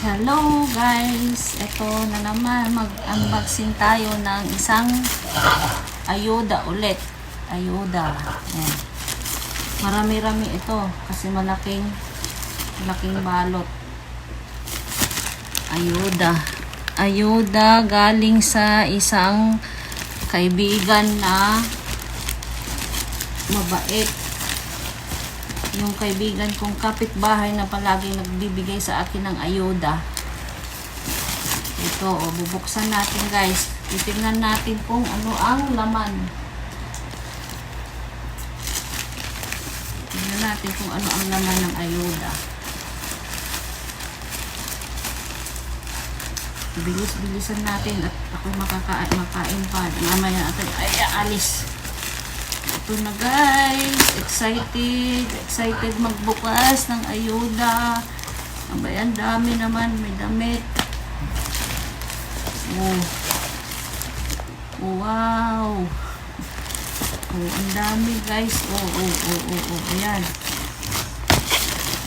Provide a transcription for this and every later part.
Hello guys! Ito na naman, mag-unboxing tayo ng isang ayuda ulit. Ayuda. Ayan. Marami-rami ito kasi malaking malaking balot. Ayuda. Ayuda galing sa isang kaibigan na mabait yung kaibigan kong kapitbahay na palagi nagbibigay sa akin ng ayuda. Ito, o, bubuksan natin guys. Titingnan natin kung ano ang laman. Tingnan natin kung ano ang laman ng ayuda. Bilis-bilisan natin at ako makakain makain pa. Mamaya natin ay alis. Ito na guys. Excited. Excited magbukas ng ayuda. Ang dami naman. May damit. Oh. Wow. Oh, ang dami guys. Oh, oh, oh, oh, oh. Ayan.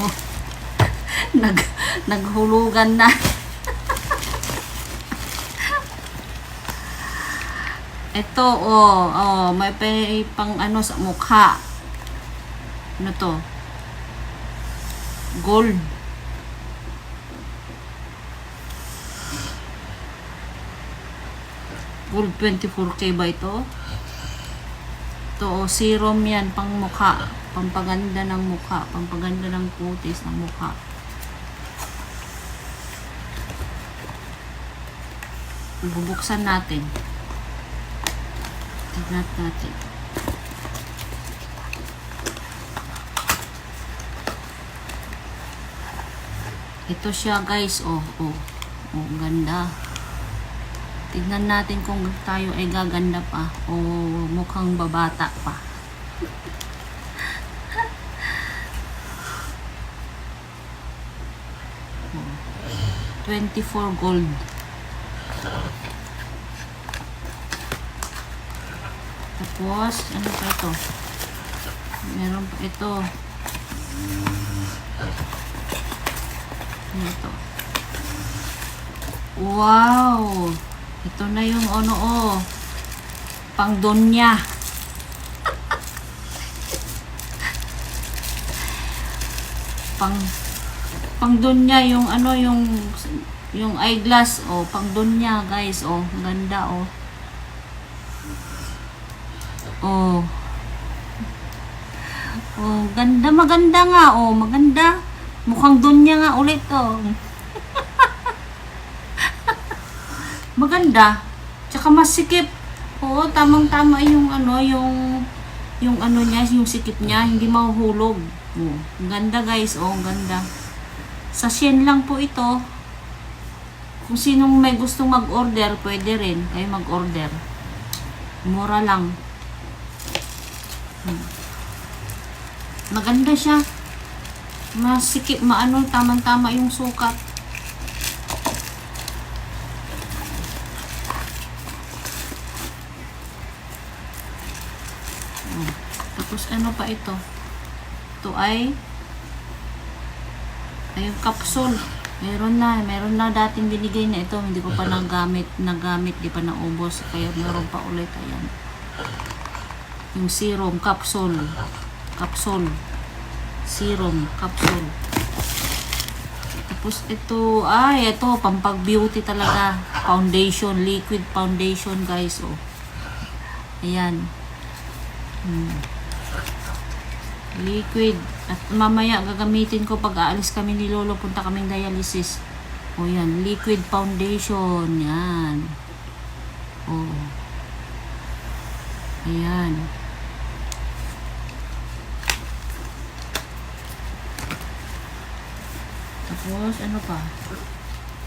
Oh. Nag, naghulugan na. Ito, oh, oh, may pa- pang ano sa mukha. Ano to? Gold. Gold 24K ba ito? Ito, oh, serum yan, pang mukha. Pampaganda ng mukha. Pampaganda ng kutis ng mukha. Bubuksan natin. Tignan natin. Ito siya guys, oh, oh. Oh, ganda. Tignan natin kung tayo ay gaganda pa o mukhang babata pa. Oh. 24 gold. Tapos, ano pa ito? Meron pa ito. Ano ito? Wow! Ito na yung ano oh. Pang donya. pang pang donya yung ano yung yung eyeglass oh pang donya guys oh ganda oh Oh. Oh, ganda maganda nga oh, maganda. Mukhang dunya nga ulit oh. maganda. Tsaka masikip. Oo, tamang-tama yung ano, yung yung ano niya, yung sikip niya, hindi mahuhulog. Oh, ganda guys, oh, ganda. Sa Shein lang po ito. Kung sinong may gustong mag-order, pwede rin kayo mag-order. Mura lang. Maganda siya. Masikip, maano, tamang-tama yung sukat. Oh. Tapos ano pa ito? Ito ay ay yung capsule. Meron na, meron na dating binigay na ito, hindi ko pa nagamit, nagamit, di pa naubos, kaya meron pa ulit, ayan. Yung serum, capsule. Capsule. Serum, capsule. Tapos ito, ay, ito, pampag beauty talaga. Foundation, liquid foundation, guys, oh. Ayan. Hmm. Liquid. At mamaya gagamitin ko pag aalis kami ni Lolo, punta kaming dialysis. O yan, liquid foundation. Yan. Oh. Ayan. Tapos, ano pa?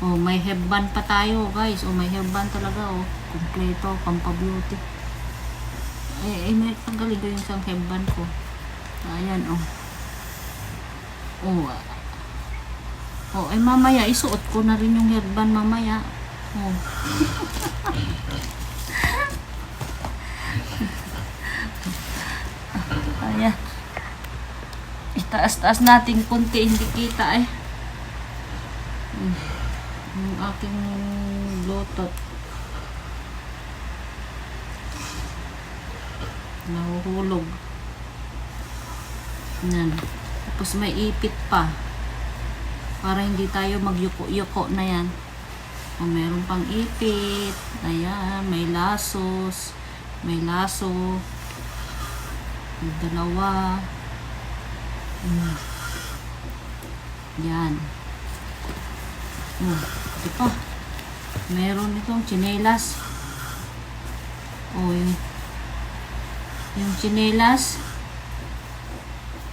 Oh, may headband pa tayo, guys. Oh, may headband talaga, oh. Kompleto, pampabeauty. Eh, eh, may tanggalin ko yung isang headband ko. Ayan, oh. Oh, ah. oh, eh, mamaya, isuot ko na rin yung headband mamaya. Oh. Ayan. Itaas-taas natin kunti, hindi kita eh. Yung aking bluetooth. Nahuhulog. Yan. Tapos may ipit pa. Para hindi tayo magyuko-yuko na yan. O meron pang ipit. Ayan. May lasos. May laso. May dalawa. Yan. Oh, ito. Meron itong chinelas. Yung, yung chinelas.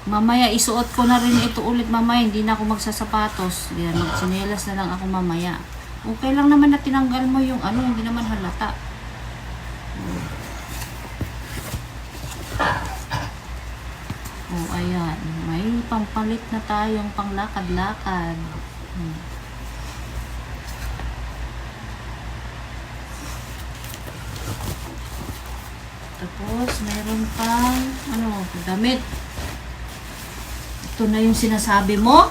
Mamaya isuot ko na rin ito ulit mamaya. Hindi na ako magsasapatos. Yan, magchinelas na lang ako mamaya. Okay lang naman na tinanggal mo yung ano, hindi naman halata. Oh, ayan. May pampalit na tayong panglakad-lakad. Hmm. Tapos, meron pang, ano, damit. Ito na yung sinasabi mo.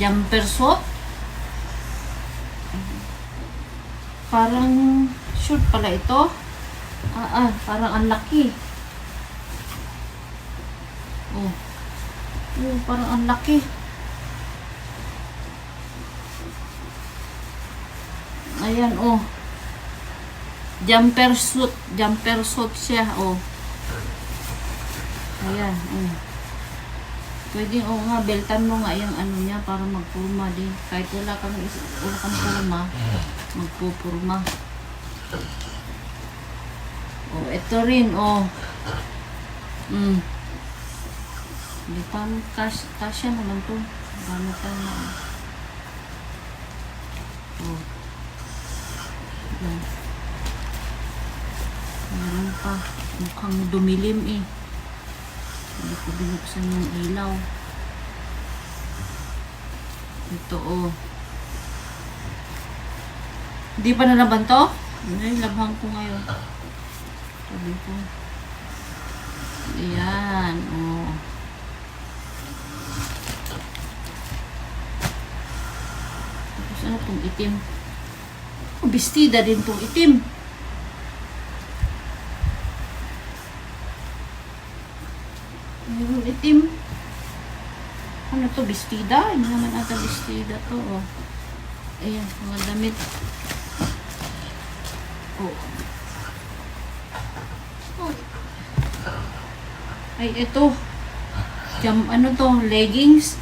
Jumper suit. Parang, short pala ito. Ah, ah, parang ang laki. Oh. Oh, parang ang laki. Ayan, oh. Jumper suit. Jumper suit siya, oh. Ayan, oh. Pwede, oh nga, beltan mo nga yung ano niya para magpurma din. Kahit wala kang, wala kang purma, magpupurma. Oh, ito rin, oh. Mm. Hindi pa cash, kasya naman to. Gamit na. Oh. Yan. Meron pa. Mukhang dumilim eh. Hindi ko binuksan yung ilaw. Ito oh. Hindi pa nalaban to? Ay, labhan ko ngayon. Sabi ko. Ayan, oh. Tapos ano tong itim? Oh, bestida din tong itim. Itim. Ano to, bestida? Hindi naman ata bestida to, oh. Ayan, mga damit. Oh. Oh. Ay, ito. Jam, ano to, leggings.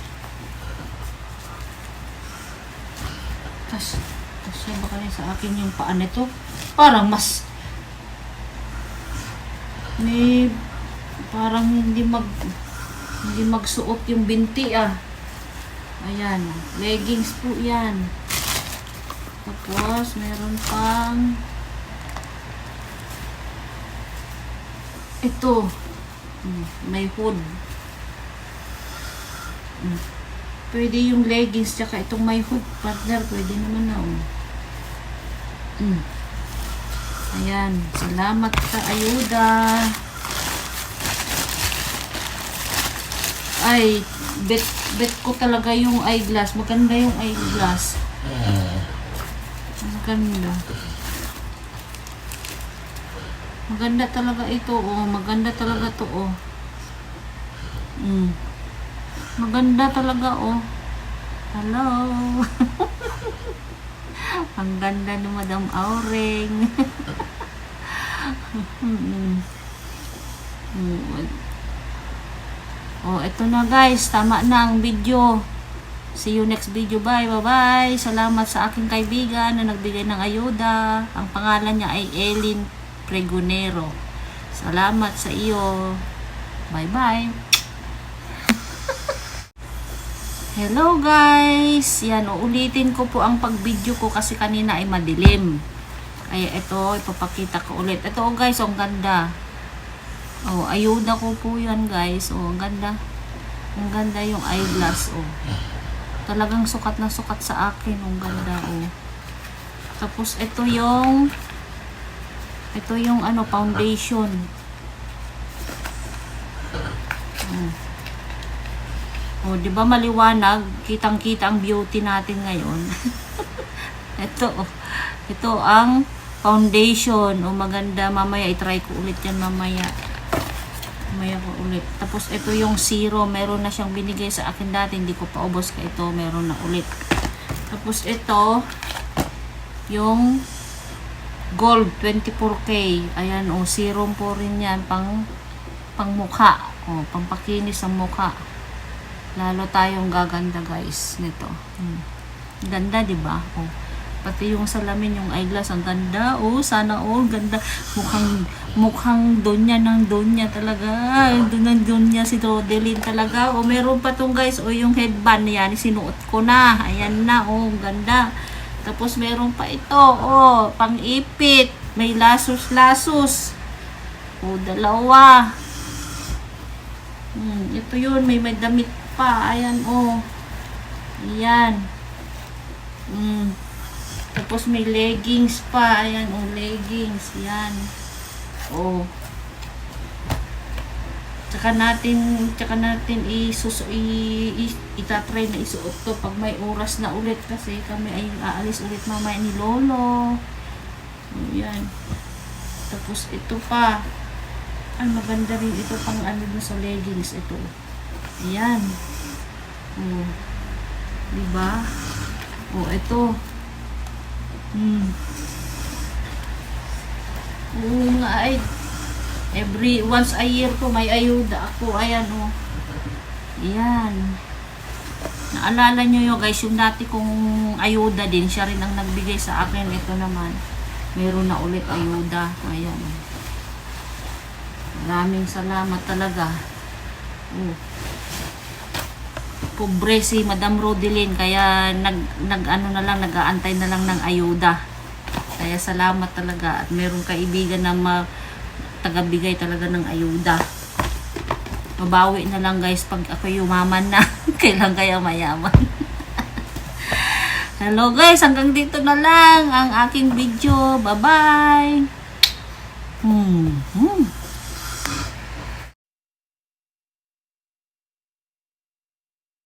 Tas, tas yan baka rin sa akin yung paa nito. Parang mas, may, parang hindi mag, hindi magsuot yung binti ah. Ayan, leggings po yan. Tapos, meron pang, ito, Mm, may hood. Mm. Pwede yung leggings tsaka itong may hood partner. Pwede naman na. Oh. Mm. Ayan. Salamat sa ayuda. Ay, bet, bet ko talaga yung eyeglass. Maganda yung eyeglass. Maganda. Maganda talaga ito, oh. Maganda talaga to, oh. Mm. Maganda talaga, oh. Hello. Ang ganda ni Madam Aureng. Mm. Mm. Oh, ito na guys. Tama na ang video. See you next video. Bye. Bye-bye. Salamat sa aking kaibigan na nagbigay ng ayuda. Ang pangalan niya ay Elin Pregonero. Salamat sa iyo. Bye-bye. Hello guys! Yan, uulitin ko po ang pag-video ko kasi kanina ay madilim. Kaya ito, ipapakita ko ulit. Ito oh guys, oh, ang ganda. Oh, ayuda ko po yan guys. Oh, ang ganda. Ang ganda yung eyeglass. Oh. Talagang sukat na sukat sa akin. Ang ganda. Oh. Tapos ito yung ito yung ano, foundation. Oh. Oh, 'di ba maliwanag? Kitang-kita ang beauty natin ngayon. ito, oh. ito ang foundation. O maganda, mamaya itry ko ulit yan mamaya. Mamaya ko ulit. Tapos ito yung zero, meron na siyang binigay sa akin dati, hindi ko pa ubos ka ito, meron na ulit. Tapos ito, yung gold 24k. Ayan, o, serum po rin yan, pang pang mukha. O, pampakinis ang mukha. Lalo tayong gaganda guys nito. Hmm. Ganda, di ba? O, pati yung salamin, yung eyeglass, ang ganda. Oh, sana all ganda. Mukhang, mukhang donya ng donya talaga. Doon ng donya si Rodeline talaga. O, meron pa tong guys. O, yung headband yan, sinuot ko na. Ayan na, oh, ganda. Tapos meron pa ito, oh, pang-ipit. May lasos-lasos. O, dalawa. Hmm, ito yun, may may damit pa. Ayan, oh. Ayan. Hmm. Tapos may leggings pa. Ayan, oh, leggings. Yan. Oh. Tsaka natin, tsaka natin isus, i, i, itatry na isuot to pag may oras na ulit kasi kami ay aalis ulit mamaya ni Lolo. Ayan. Tapos ito pa. Ay, maganda rin ito pang ano sa leggings. Ito. Ayan. Oh. Diba? Oh, ito. Hmm. Oo nga ay. Every, once a year ko may ayuda ako. Ayan oh. Ayan. Naalala nyo yun guys, yung dati kong ayuda din, siya rin ang nagbigay sa akin. Ito naman, meron na ulit ayuda. Ayan. Maraming salamat talaga. Oh. Pobre si Madam Rodeline, kaya nag, nag ano na lang, nag-aantay na lang ng ayuda. Kaya salamat talaga at meron kaibigan na ma, tagabigay talaga ng ayuda. Mabawi na lang guys pag ako yumaman na. Kailan kaya mayaman? Hello guys, hanggang dito na lang ang aking video. Bye-bye! Hmm. hmm.